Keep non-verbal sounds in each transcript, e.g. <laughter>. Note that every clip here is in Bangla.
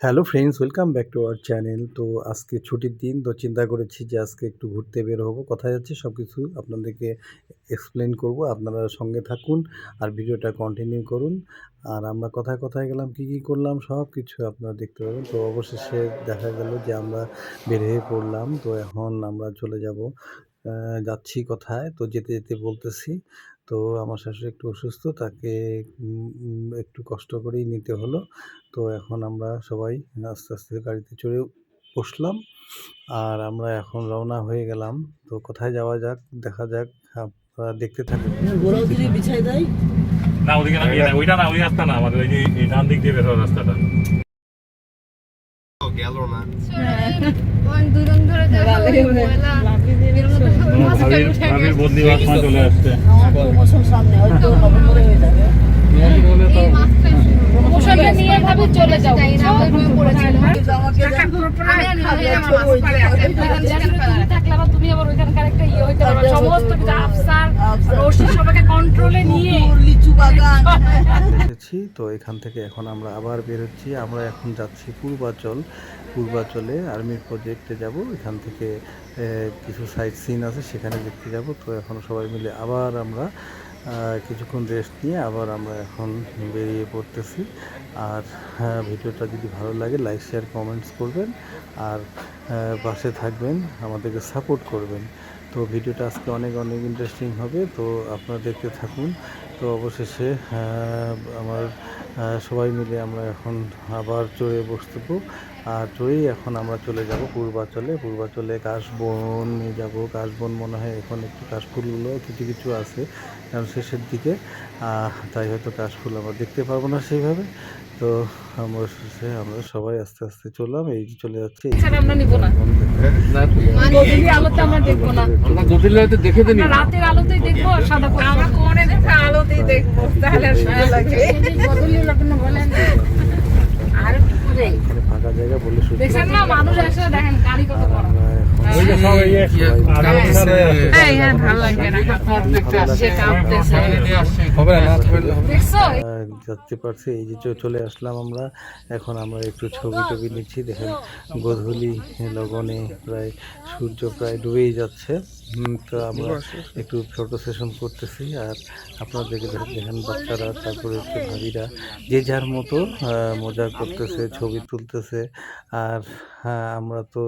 Hello friends welcome back to our channel তো আজকে ছুটির দিন, তো চিন্তা করেছি যে আজকে একটু ঘুরতে বের হব। কোথায় যাচ্ছি সব কিছু আপনাদেরকে এক্সপ্লেন করব। আপনারা সঙ্গে থাকুন আর ভিডিওটা কন্টিনিউ করুন। আর আমরা কথায় কথায় গেলাম, কি কি করলাম সব কিছু আপনারা দেখতে পাবেন। তো অবশেষে দেখা গেল যে আমরা বের হয়ে পড়লাম। তো এখন আমরা চলে যাব যাচ্ছি কোথায়। তো যেতে যেতে বলতেছি তো আমার শাশুড়ি একটু অসুস্থ তাকে একটু কষ্ট করেই নিতে হলো। তো এখন আমরা সবাই আস্তে আস্তে গাড়িতে চড়ে বসলাম। আর আমরা এখন রওনা হয়ে গেলাম। তো কোথায় যাওয়া যাক দেখা যাক আপনারা দেখতে থাকুন। দেয় না ওদিকে না ওইটা না ওই রাস্তা না আমাদের এই এই ডান দিক দিয়ে বের হওয়ার রাস্তাটা। দুজন ধরে ভাবির বদলি বাসনা চলে আসছে। সামনে হয়তো নভেম্বরে হয়ে যাবে। তো এখান থেকে এখন আমরা আবার বেরোচ্ছি। আমরা এখন যাচ্ছি পূর্বাচল। পূর্বাচলে আর্মির প্রজেক্টে যাব। এখান থেকে কিছু সাইট সিন আছে, সেখানে দেখতে যাব। তো এখন সবাই মিলে আবার আমরা কিছুক্ষণ রেস্ট নিয়ে আবার আমরা এখন বেরিয়ে পড়তেছি। আর হ্যাঁ, ভিডিওটা যদি ভালো লাগে লাইক শেয়ার কমেন্টস করবেন। আর পাশে থাকবেন আমাদেরকে সাপোর্ট করবেন। তো ভিডিওটা আজকে অনেক অনেক ইন্টারেস্টিং হবে। তো আপনারা দেখতে থাকুন। তো অবশেষে আমার সবাই মিলে আমরা এখন আবার চড়ে বসতেবো। আর চড়েই এখন আমরা চলে যাব পূর্বাচলে। পূর্বাচলে কাশবন নিয়ে যাব। কাশবন মনে হয় এখন একটু কাশফুলগুলো কিছু কিছু আছে কারণ শেষের দিকে। তাই হয়তো কাশফুল আমরা দেখতে পারব না সেইভাবে। তো আমরা শেষে আমরা সবাই আস্তে আস্তে চললাম। এই চলে যাচ্ছে। আমরা নিব না। রাতের আলোতেই দেখব সাদা আমরা কোনে দেখা আলোতেই দেখব তাহলে আর দেখছেন না মানুষ আসলে দেখেন গাড়ি কত বড় ওই যে সব এই যে আর আফসার হয়ে হ্যাঁ দেখতে পারছি এই যে চলে আসলাম আমরা। এখন আমরা একটু ছবি টবি নিচ্ছি। দেখেন গোধূলি লগনে প্রায় সূর্য প্রায় ডুবেই যাচ্ছে। তো আমরা একটু ফটো সেশন করতেছি আর আপনাদেরকে দেখেন দেখেন বাচ্চারা তারপরে হচ্ছে ভাবিরা যে যার মতো মজা করতেছে ছবি তুলতেছে। আর হ্যাঁ, আমরা তো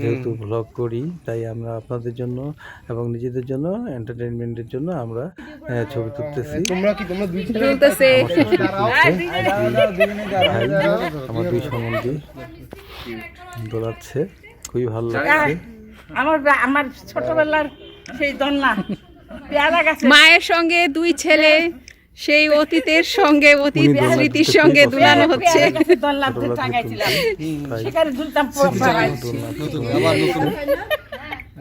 যেহেতু ভ্লগ করি তাই আমরা আপনাদের জন্য এবং নিজেদের জন্য এন্টারটেনমেন্টের জন্য আমরা ছবি তুলতেছি। তোমরা কি তোমরা দুই আমার দুই সম্বন্ধী দোলাচ্ছে খুবই ভালো লাগছে। আমার আমার ছোটবেলার সেই দন্না। পেয়ারা গাছে মায়ের সঙ্গে দুই ছেলে সেই অতীতের সঙ্গে অতীত স্মৃতির সঙ্গে দুলানো হচ্ছে। দোলনা ছোটবেলা থেকে টাঙাইছিলাম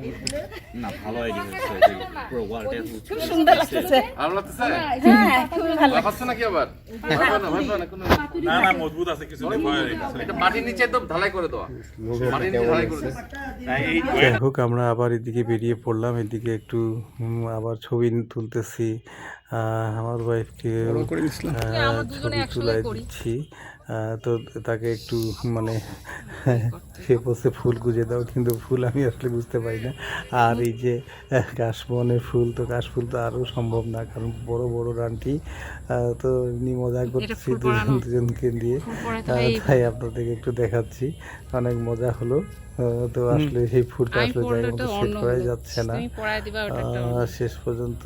তুলছি, তাই সেখানে ঝুলতাম পুরো পাড়ায়। খুব সুন্দর লাগতেছে। ভালো লাগতেছে? হ্যাঁ খুবই ভালো ভয় নাকি আবার? না না কোনো না না মজবুত আছে কিছু নেই, ভয় নেই। এটা মাটির নিচে একদম ঢালাই করে দেওয়া। মাটির নিচে ঢালাই করে দেওয়া। এই- এই যাই হোক আমরা আবার এদিকে বেরিয়ে পড়লাম। এদিকে একটু আবার ছবি তুলতেছি। আহ, আমার ওয়াইফকে ছবি তুলাই দিচ্ছি। তো তাকে একটু মানে সে বসে ফুল গুজে দাও কিন্তু ফুল আমি আসলে বুঝতে পারি না। আর এই যে কাশবনের ফুল তো কাশফুল তো আরও সম্ভব না কারণ বড় বড় রানটি তো এমনি মজা করছি দুজন দুজনকে দিয়ে। তাই আপনাদেরকে একটু দেখাচ্ছি অনেক মজা হলো। তো আসলে সেই ফুলটা আসলে জায়গা মতো সেট করাই যাচ্ছে না। শেষ পর্যন্ত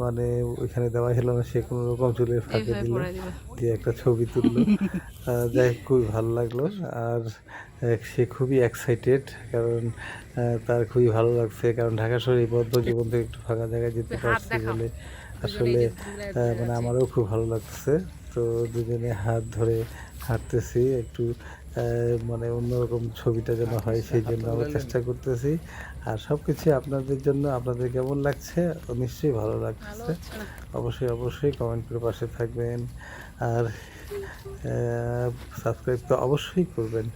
মানে ওইখানে দেওয়া হলো না সে কোনো রকম চুলের ফাঁকে দিল দিয়ে একটা ছবি তুললো। <laughs> যাই হোক, খুবই ভালো লাগল। আর সে খুবই এক্সাইটেড কারণ তার খুবই ভালো লাগছে কারণ ঢাকা শহরে বদ্ধ জীবন থেকে একটু ফাঁকা জায়গায় যেতে পারছি বলে আসলে মানে আমারও খুব ভালো লাগছে। তো দুজনে হাত ধরে হাঁটতেছি একটু মানে অন্যরকম ছবিটা যেন হয় সেই জন্য আমরা চেষ্টা করতেছি। আর সব কিছু আপনাদের জন্য আপনাদের কেমন লাগছে? নিশ্চয়ই ভালো লাগছে। অবশ্যই অবশ্যই কমেন্ট করে পাশে থাকবেন। আর সাবস্ক্রাইব তো অবশ্যই করবেন।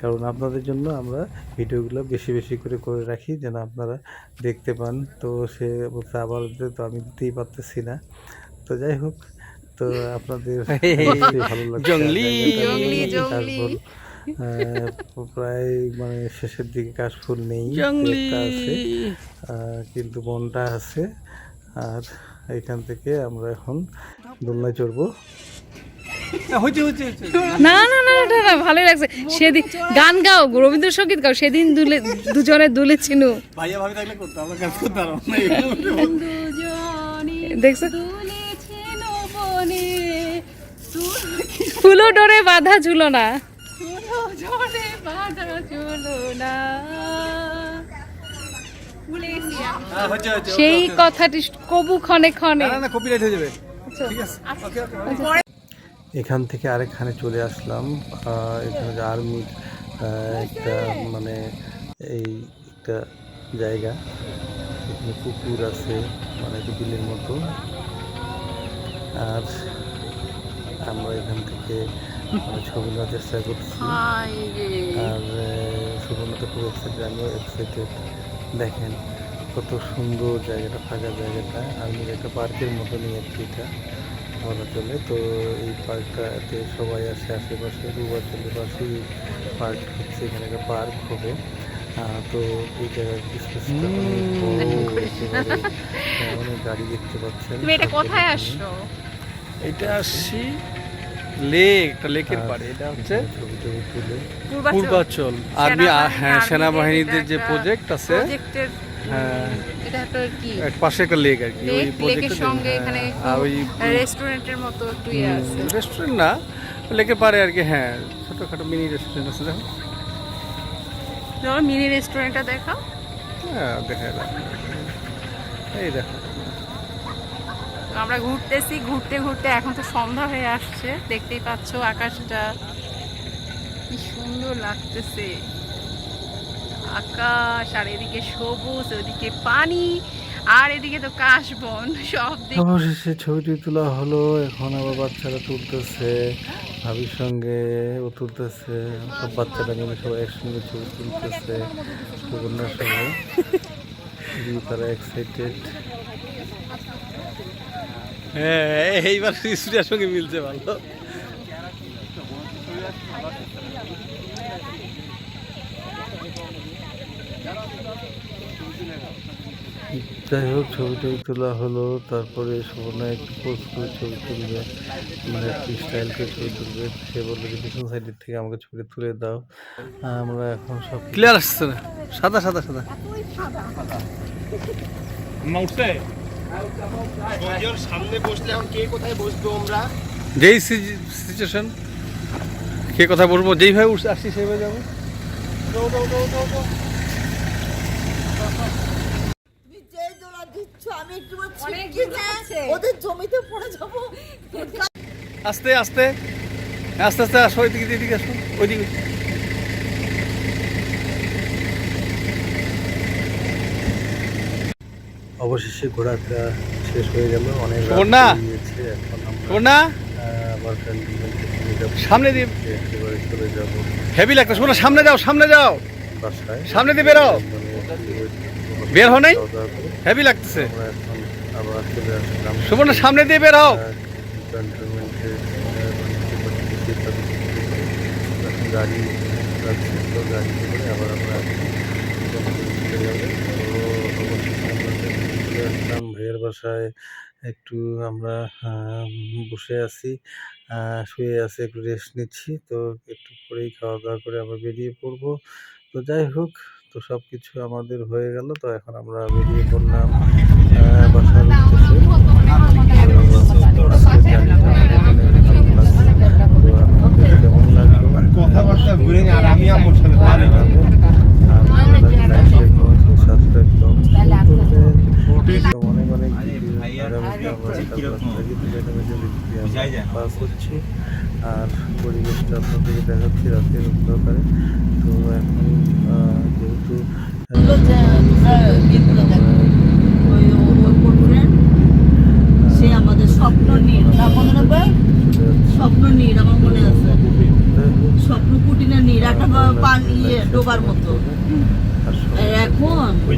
কারণ আপনাদের জন্য আমরা ভিডিওগুলো বেশি বেশি করে করে রাখি যেন আপনারা দেখতে পান। তো সে আবার তো আমি দিতেই পারতেছি না। তো যাই হোক তো আপনাদের <laughs> ভালো লাগছে। বলুন, জংলি। তারপর প্রায় মানে শেষের দিকে কাশফুল নেই জঙ্গলি! আছে কিন্তু বনটা আছে আর এখান থেকে আমরা এখন দোলনায় চড়বো। না না না না না ভালোই লাগছে। সেদিন গান গাও রবীন্দ্রসঙ্গীত গাও সেদিন দুলে দুজনে দুলেছিল ভাইয়া ভাবি থাকলে করতো আমরা কাজ না। না। সেই কথাটি কবু ক্ষণে ক্ষণে। কপিরাইট হয়ে যাবে। ঠিক আছে। এখান থেকে আরেকখানে চলে আসলাম। এখানে যে আর্মির একটা মানে এই একটা জায়গা। এখানে পুকুর আছে মানে বিলের মতো। আর আমরা এখান থেকে ছবি নেওয়ার চেষ্টা করছি। আর সুবর্ণতে খুব এক্সাইটেড আমিও এক্সাইটেড দেখেন কত সুন্দর জায়গাটা ফাঁকা জায়গাটা। আর্মির একটা পার্কের মতনই কি এটা বলা চলে। তো এই পার্কটাতে সবাই আসে আশেপাশে পূর্বাঞ্চলের পাশেই পার্ক হচ্ছে এখানে একটা পার্ক হবে। তো এই জায়গার স্পেসটা <laughs> অনেক গাড়ি দেখতে পাচ্ছেন। তুমি এটা কোথায় আসছো? এটা আসছি লেক একটা লেকের আর পাড়ে এটা হচ্ছে পূর্বাচল। আর্মি হ্যাঁ সেনাবাহিনীদের যে প্রজেক্ট আছে হ্যাঁ। পাশে একটা লেক আর কি ওই প্রজেক্টের সঙ্গে এখানে আর ওই রেস্টুরেন্টের মতো একটু ইয়ে আছে। রেস্টুরেন্ট না লেকের পাড়ে আর কি হ্যাঁ ছোটখাটো মিনি রেস্টুরেন্ট আছে দেখো। মিনি রেস্টুরেন্টটা দেখাও। হ্যাঁ দেখা এই দেখো। আমরা ঘুরতেছি ঘুরতে ঘুরতে এখন তো সন্ধ্যা হয়ে আসছে। দেখতেই পাচ্ছো আকাশটা কি সুন্দর লাগতেছে। আকাশ আর এদিকে সবুজ ওদিকে পানি আর এদিকে তো কাশবন সব দিক অবশেষে ছবিটি তোলা হলো এখন আবার বাচ্চারা তুলতেছে ভাবির সঙ্গে ও তুলতেছে সব বাচ্চারা মিলে সবাই একসঙ্গে ছবি তুলতেছে সঙ্গে <laughs> তারা এক্সাইটেড হ্যাঁ এইবার স্টুডিওর সঙ্গে মিলছে ভালো। যাই হোক ছবি টবি তোলা হলো তারপরে সুবর্ণা একটু পোস্ট করে ছবি তুলবে মানে একটু স্টাইল করে ছবি তুলবে। সে বলল যে পিছন সাইডের থেকে আমাকে ছবি তুলে দাও। আমরা এখন সব ক্লিয়ার আসছে না? সাদা সাদা সাদা। মা উঠছে যেই সিচুয়েশন কে কথা বলব যেইভাবে উঠছে আসছি সেইভাবে যাব। তুমি যেই দোলা দিচ্ছ আমি একটু ওদের জমিতে পড়ে যাব। আস্তে আস্তে। আস্তে আস্তে আসো ওইদিকে এদিকে আসো। ওইদিকে। অবশেষে ঘোরাফেরা শেষ হয়ে গেল অনেক! হয়ে না সামনে দিয়ে চলে যাব হেভি লাগতেছে শোনো সামনে যাও সামনে যাও সামনে দিয়ে বেরো মানে বের হও নাই হেভি লাগতেছে সুবর্ণ সামনে দিয়ে বের হও গাড়ি যাচ্ছে তো গাড়ি করে আবার আমরা চলে যাব। তো অবশেষে আমরা চলে আসলাম ভাইয়ের বাসায় একটু আমরা বসে আছি। শুয়ে আছি, একটু রেস্ট নিচ্ছি। তো একটু পরেই খাওয়া দাওয়া করে আমরা বেরিয়ে পড়ব। তো যাই হোক, তো সব কিছু আমাদের হয়ে গেল। তো এখন আমরা বেরিয়ে পড়লাম বাসার উদ্দেশ্যে কথাবার্তা ঘুরে আর আমি আমার সাথে অনেক অনেক পাস হচ্ছে আর পরিবেশটা আপনাদেরকে দেখাচ্ছি রাতের অন্ধকারে। তো এখন যেহেতু সে আমাদের স্বপ্ন নীল স্বপ্ন নীল আমার মনে আছে। স্বপ্ন কুটিনা নীল একটা পান ইয়ে ডোবার মতো। এখন ওই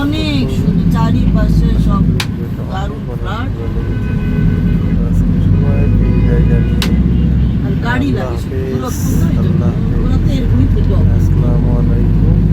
অনেক শুধু চারিপাশে সব দারুণ ফ্ল্যাট। থেকে অভ্যস্ত। আসসালামু আলাইকুম